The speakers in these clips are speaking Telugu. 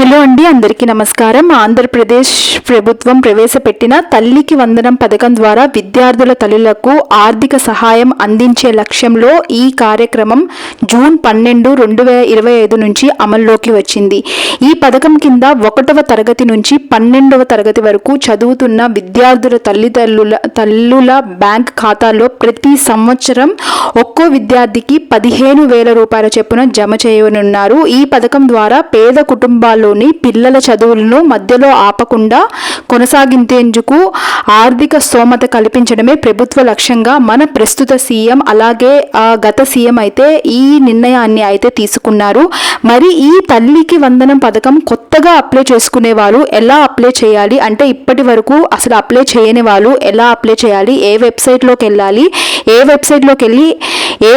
హలో అండి అందరికీ నమస్కారం. ఆంధ్రప్రదేశ్ ప్రభుత్వం ప్రవేశపెట్టిన తల్లికి వందనం పథకం ద్వారా విద్యార్థుల తల్లులకు ఆర్థిక సహాయం అందించే లక్ష్యంలో ఈ కార్యక్రమం జూన్ పన్నెండు రెండు వేల ఇరవై ఐదు నుంచి అమల్లోకి వచ్చింది. ఈ పథకం కింద ఒకటవ తరగతి నుంచి పన్నెండవ తరగతి వరకు చదువుతున్న విద్యార్థుల తల్లిదండ్రుల తల్లుల బ్యాంక్ ఖాతాలో ప్రతి సంవత్సరం ఒక్కో విద్యార్థికి పదిహేను వేల రూపాయల చొప్పున జమ చేయనున్నారు. ఈ పథకం ద్వారా పేద కుటుంబాల్లోని పిల్లల చదువులను మధ్యలో ఆపకుండా కొనసాగించేందుకు ఆర్థిక స్తోమత కల్పించడమే ప్రభుత్వ లక్ష్యంగా మన ప్రస్తుత సీఎం అలాగే గత సీఎం అయితే ఈ నిర్ణయాన్ని అయితే తీసుకున్నారు. మరి ఈ తల్లికి వందనం పథకం కొత్తగా అప్లై చేసుకునే వాళ్ళు ఎలా అప్లై చేయాలి? అంటే ఇప్పటి వరకు అసలు అప్లై చేయని వాళ్ళు ఎలా అప్లై చేయాలి? ఏ వెబ్సైట్లోకి వెళ్ళాలి? ఏ వెబ్సైట్లోకి వెళ్ళి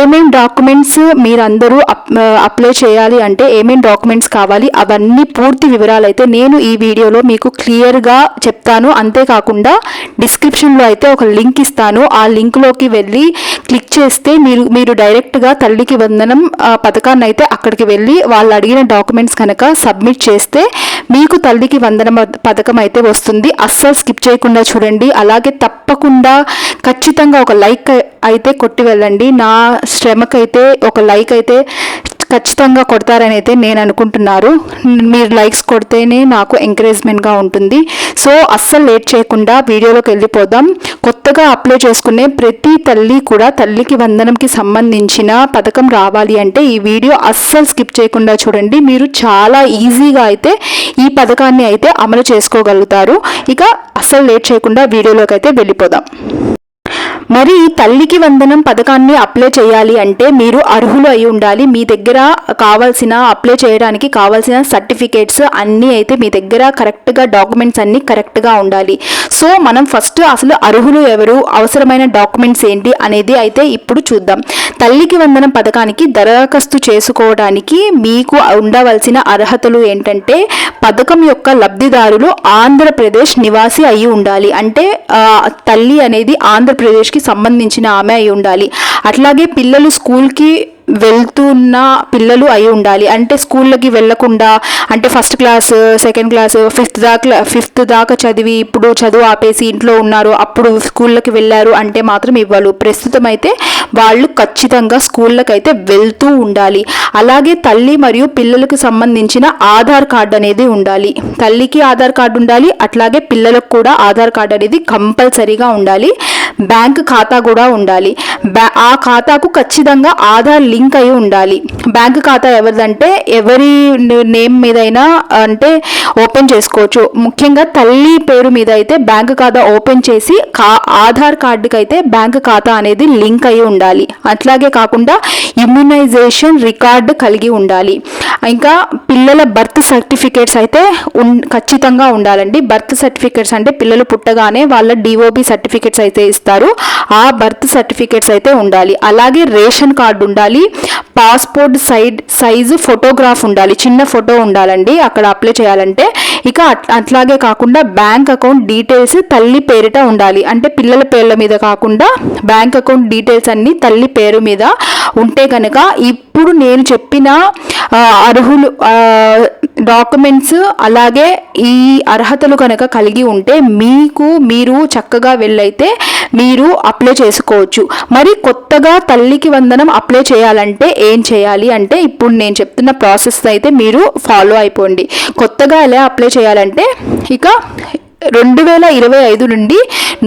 ఏమేం డాక్యుమెంట్స్ మీరందరూ అప్- అప్లై చేయాలి? అంటే ఏమేం డాక్యుమెంట్స్ కావాలి? అవన్నీ పూర్తి వివరాలు అయితే నేను ఈ వీడియోలో మీకు క్లియర్గా చెప్తాను. అంతేకాకుండా డిస్క్రిప్షన్లో అయితే ఒక లింక్ ఇస్తాను. ఆ లింక్లోకి వెళ్ళి క్లిక్ చేస్తే మీరు మీరు డైరెక్ట్గా తల్లికి వందనం పథకాన్ని అయితే అక్కడికి వెళ్ళి వాళ్ళు అడిగిన డాక్యుమెంట్స్ కనుక సబ్మిట్ చేస్తే మీకు తల్లికి వందనం పథకం అయితే వస్తుంది. అస్సలు స్కిప్ చేయకుండా చూడండి. అలాగే తప్పకుండా ఖచ్చితంగా ఒక లైక్ అయితే కొట్టి వెళ్ళండి. నా శ్రమకైతే ఒక లైక్ అయితే ఖచ్చితంగా కొడతారని అయితే నేను అనుకుంటున్నారు. మీరు లైక్స్ కొడితేనే నాకు ఎంకరేజ్మెంట్గా ఉంటుంది. సో అస్సలు లేట్ చేయకుండా వీడియోలోకి వెళ్ళిపోదాం. కొత్తగా అప్లై చేసుకునే ప్రతి తల్లి కూడా తల్లికి వందనంకి సంబంధించిన పథకం రావాలి అంటే ఈ వీడియో అస్సలు స్కిప్ చేయకుండా చూడండి. మీరు చాలా ఈజీగా అయితే ఈ పథకాన్ని అయితే అమలు చేసుకోగలుగుతారు. ఇక అస్సలు లేట్ చేయకుండా వీడియోలోకి అయితే వెళ్ళిపోదాం. మరి తల్లికి వందనం పథకాన్ని అప్లై చేయాలి అంటే మీరు అర్హులు అయి ఉండాలి. మీ దగ్గర కావాల్సిన అప్లై చేయడానికి కావాల్సిన సర్టిఫికేట్స్ అన్నీ అయితే మీ దగ్గర కరెక్ట్గా డాక్యుమెంట్స్ అన్నీ కరెక్ట్గా ఉండాలి. సో మనం ఫస్ట్ అసలు అర్హులు ఎవరు అవసరమైన డాక్యుమెంట్స్ ఏంటి అనేది అయితే ఇప్పుడు చూద్దాం. తల్లికి వందనం పథకానికి దరఖాస్తు చేసుకోవడానికి మీకు ఉండవలసిన అర్హతలు ఏంటంటే పథకం యొక్క లబ్ధిదారులు ఆంధ్రప్రదేశ్ నివాసి అయి ఉండాలి. అంటే తల్లి అనేది ఆంధ్రప్రదేశ్కి సంబంధించిన ఆమె అయి ఉండాలి. అట్లాగే పిల్లలు స్కూల్కి వెళ్తున్న పిల్లలు అయి ఉండాలి. అంటే స్కూళ్ళకి వెళ్ళకుండా అంటే first class second class fifth దాకా ఫిఫ్త్ దాకా చదివి ఇప్పుడు చదువు ఆపేసి ఇంట్లో ఉన్నారు. అప్పుడు స్కూళ్ళకి వెళ్ళారు అంటే మాత్రం ఇవ్వాలి ప్రస్తుతం అయితే వాళ్ళు ఖచ్చితంగా స్కూళ్ళకి అయితే వెళ్తూ ఉండాలి. అలాగే తల్లి మరియు పిల్లలకు సంబంధించిన ఆధార్ కార్డు అనేది ఉండాలి. తల్లికి ఆధార్ కార్డు ఉండాలి. అట్లాగే పిల్లలకు కూడా ఆధార్ కార్డు అనేది కంపల్సరీగా ఉండాలి. బ్యాంక్ ఖాతా కూడా ఉండాలి. బ్యా ఆ ఖాతాకు ఖచ్చితంగా ఆధార్ లింక్ అయి ఉండాలి. బ్యాంక్ ఖాతా ఎవరిదంటే ఎవరి నేమ్ మీదైనా అంటే ఓపెన్ చేసుకోవచ్చు. ముఖ్యంగా తల్లి పేరు మీద అయితే బ్యాంక్ ఖాతా ఓపెన్ చేసి కా ఆధార్ కార్డుకి అయితే బ్యాంక్ ఖాతా అనేది లింక్ అయి ఉండాలి. అట్లాగే కాకుండా ఇమ్యునైజేషన్ రికార్డు కలిగి ఉండాలి. ఇంకా పిల్లల బర్త్ సర్టిఫికేట్స్ అయితే ఉన్ ఖచ్చితంగా ఉండాలండి. బర్త్ సర్టిఫికేట్స్ అంటే పిల్లలు పుట్టగానే వాళ్ళ డిఓబి సర్టిఫికేట్స్ అయితే ఇస్తారు. ఆ బర్త్ సర్టిఫికేట్స్ అయితే ఉండాలి. అలాగే రేషన్ కార్డు ఉండాలి. పాస్పోర్ట్ సైడ్ సైజు ఫోటోగ్రాఫ్ ఉండాలి. చిన్న ఫోటో ఉండాలండి. అక్కడ అప్లై చేయాలంటే. ఇక అట్- అట్లాగే కాకుండా బ్యాంక్ అకౌంట్ డీటెయిల్స్ తల్లి పేరిట ఉండాలి. అంటే పిల్లల పేర్ల మీద కాకుండా బ్యాంక్ అకౌంట్ డీటెయిల్స్ అన్నీ తల్లి పేరు మీద ఉంటే కనుక ఇప్పుడు నేను చెప్పిన అర్హులు డాక్యుమెంట్స్ అలాగే ఈ అర్హతలు కనుక కలిగి ఉంటే మీకు మీరు చక్కగా వెళ్ళైతే మీరు అప్లై చేసుకోవచ్చు. మరి కొత్తగా తల్లికి వందనం అప్లై చేయాలంటే ఏం చేయాలి? అంటే ఇప్పుడు నేను చెప్తున్న ప్రాసెస్ అయితే మీరు ఫాలో అయిపోండి. కొత్తగా ఎలా అప్లై చేయాలంటే ఇక రెండు వేల ఇరవై ఐదు నుండి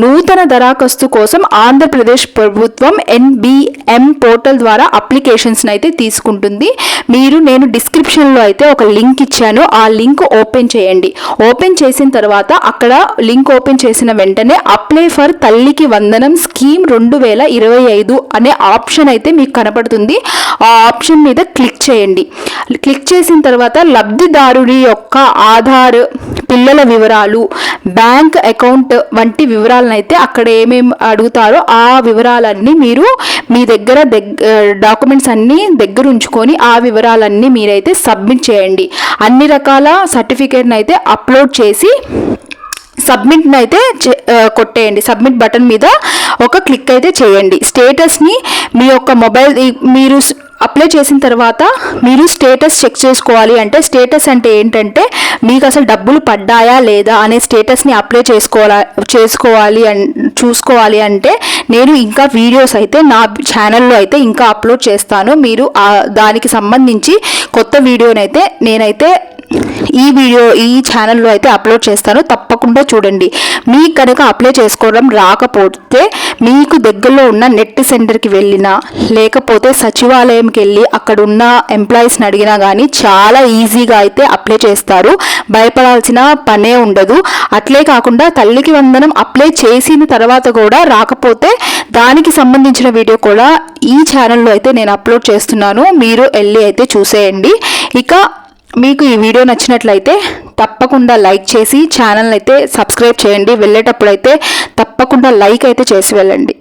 నూతన దరఖాస్తు కోసం ఆంధ్రప్రదేశ్ ప్రభుత్వం ఎన్బిఎం పోర్టల్ ద్వారా అప్లికేషన్స్ని అయితే తీసుకుంటుంది. మీరు నేను డిస్క్రిప్షన్లో అయితే ఒక లింక్ ఇచ్చాను. ఆ లింక్ ఓపెన్ చేయండి. ఓపెన్ చేసిన తర్వాత అక్కడ లింక్ ఓపెన్ చేసిన వెంటనే అప్లై ఫర్ తల్లికి వందనం స్కీమ్ రెండు వేల ఇరవై ఐదు అనే ఆప్షన్ అయితే మీకు కనపడుతుంది. ఆ ఆప్షన్ మీద క్లిక్ చేయండి. క్లిక్ చేసిన తర్వాత లబ్ధిదారుడి యొక్క ఆధార్ పిల్లల వివరాలు బ్యాంక్ అకౌంట్ వంటి వివరాలను అయితే అక్కడ ఏమేమి అడుగుతారో ఆ వివరాలన్నీ మీరు మీ దగ్గర దగ్గ డాక్యుమెంట్స్ అన్నీ దగ్గర ఉంచుకొని ఆ వివరాలన్నీ మీరైతే సబ్మిట్ చేయండి. అన్ని రకాల సర్టిఫికేట్ని అయితే అప్లోడ్ చేసి సబ్మిట్ని అయితే చే- కొట్టేయండి. సబ్మిట్ బటన్ మీద ఒక క్లిక్ అయితే చేయండి. స్టేటస్ని మీ యొక్క మొబైల్ మీరు అప్లై చేసిన తర్వాత మీరు స్టేటస్ చెక్ చేసుకోవాలి అంటే స్టేటస్ అంటే ఏంటంటే మీకు అసలు డబ్బులు పడ్డాయా లేదా అనే స్టేటస్ని అప్లై చేసుకోవాలా చేసుకోవాలి అన్ చూసుకోవాలి అంటే నేను ఇంకా వీడియోస్ అయితే నా ఛానల్లో అయితే ఇంకా అప్లోడ్ చేస్తాను. మీరు దానికి సంబంధించి కొత్త వీడియోనైతే నేనైతే ఈ వీడియో ఈ ఛానల్లో అయితే అప్లోడ్ చేస్తాను. తప్పకుండా చూడండి. మీకు కనుక అప్లై చేసుకోవడం రాకపోతే మీకు దగ్గరలో ఉన్న నెట్ సెంటర్కి వెళ్ళినా లేకపోతే సచివాలయం ఏటీఎంకి వెళ్ళి అక్కడ ఉన్న ఎంప్లాయీస్ని అడిగినా కానీ చాలా ఈజీగా అయితే అప్లై చేస్తారు. భయపడాల్సిన పనే ఉండదు. అట్లే కాకుండా తల్లికి వందనం అప్లై చేసిన తర్వాత కూడా రాకపోతే దానికి సంబంధించిన వీడియో కూడా ఈ ఛానల్లో అయితే నేను అప్లోడ్ చేస్తున్నాను. మీరు వెళ్ళి అయితే చూసేయండి. ఇక మీకు ఈ వీడియో నచ్చినట్లయితే తప్పకుండా లైక్ చేసి ఛానల్ అయితే సబ్స్క్రైబ్ చేయండి. వెళ్ళేటప్పుడు అయితే తప్పకుండా లైక్ అయితే చేసి వెళ్ళండి.